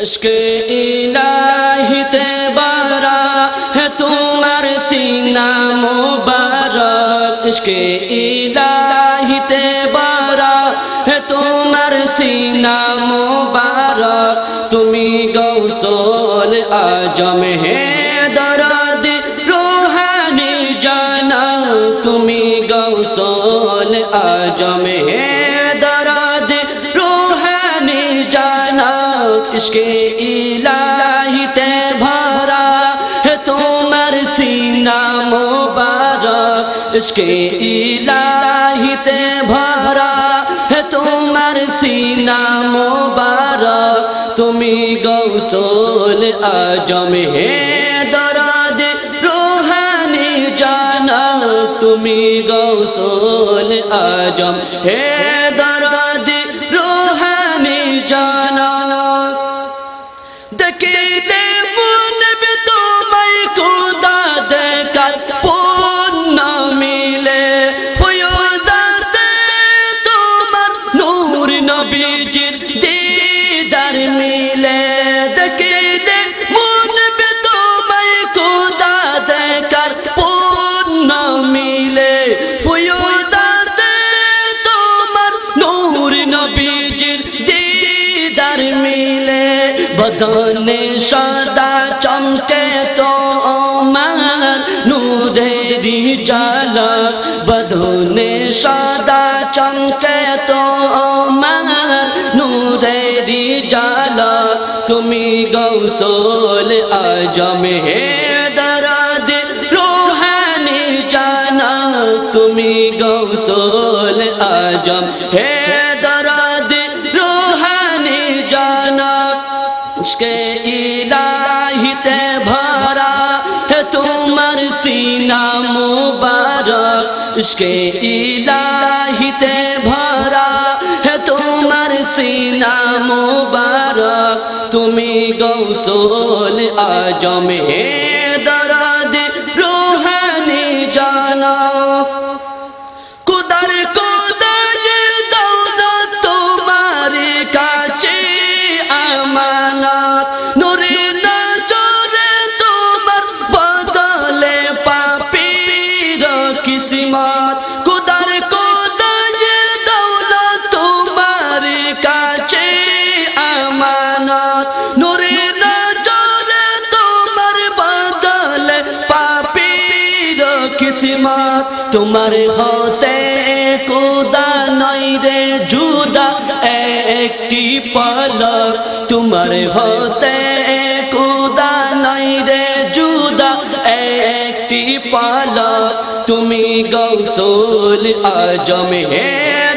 عشق الہی تے بارا ہے تمہار سینہ مبارک عشق الہی تے بارا ہے تمہار سینہ مبارک تمہیں گوسول آجم ہے درد روحانی جانا تمہیں گوسول آجم ইশকে ইলাহিতে ভরা হে তোমার সিনা মোবারক তুমি গৌসল আজম হে দরাদ রোহানি জানা তুমি গৌসল আজম হে দরাদ জালক বদনে সদা চমকে তো আমার নূরেরি জালক তুমি গৌসল আজম হে দরাদ রোহানি জানা তুমি গৌসল আজম হে দরাদ রোহানি জানা ইশকে মুবারক ইশকে ইলাহিতে ভরা হে তোমার সিনা মুবারক তুমি গৌসল আজম হে কিসমত তোমার হতে কোদা নই রে জুদা একটি পলক। তোমার হতে কোদা নই রে জুদা একটি পলক। তুমি গৌসুল আজম হে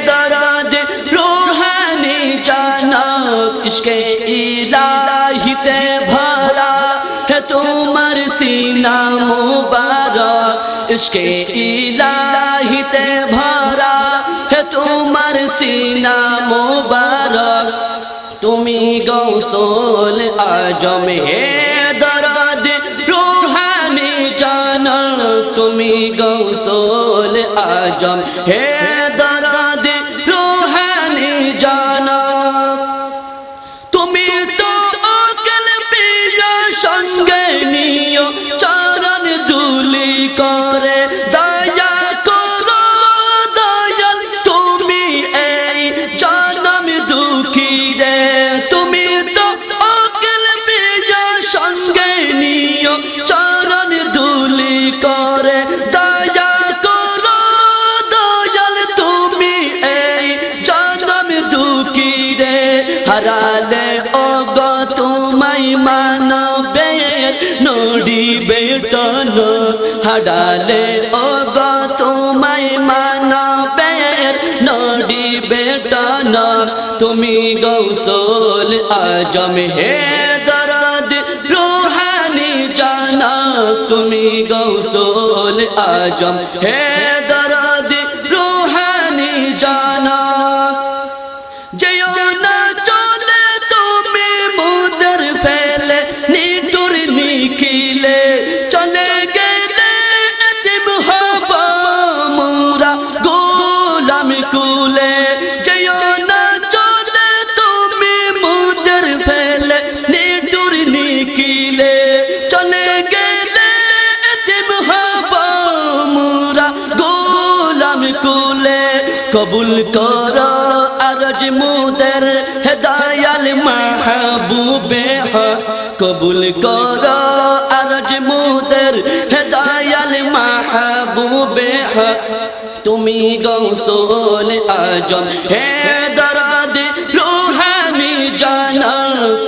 দরাদ, রোহানি জানাত, ইশকে ইলাহিতে ভরা তোমার সিনা মুবারক ইশকে ইলাহিতে ভরা হে তোমার সিনা মুবারক তুমি গৌসল আজম হে দরাদ রোহানি জানা তুমি গৌসল আজম হে দরাদ নড়ি বেটন হারালে অগ তোমায় মানবে। নড়ি বেটন তুমি গৌসল আজম হে দরদ, রোহানি জানা, তুমি গৌসল আজম হে কবুল কর আরজ মুদের হেদায়াল মাহবুবে হক কবুল কর আরজ মুদের হেদায়াল মাহবুবে হক তুমি গৌসল আজম, হে দরাদ রুহানি জানা।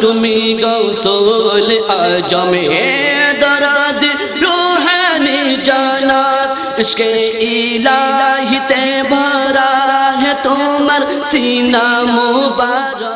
তুমি গৌসল আজম, হে দরাদ রুহানি জানা। ইশকে ইলাহিতে ভরা আমার সিনা মোবারক।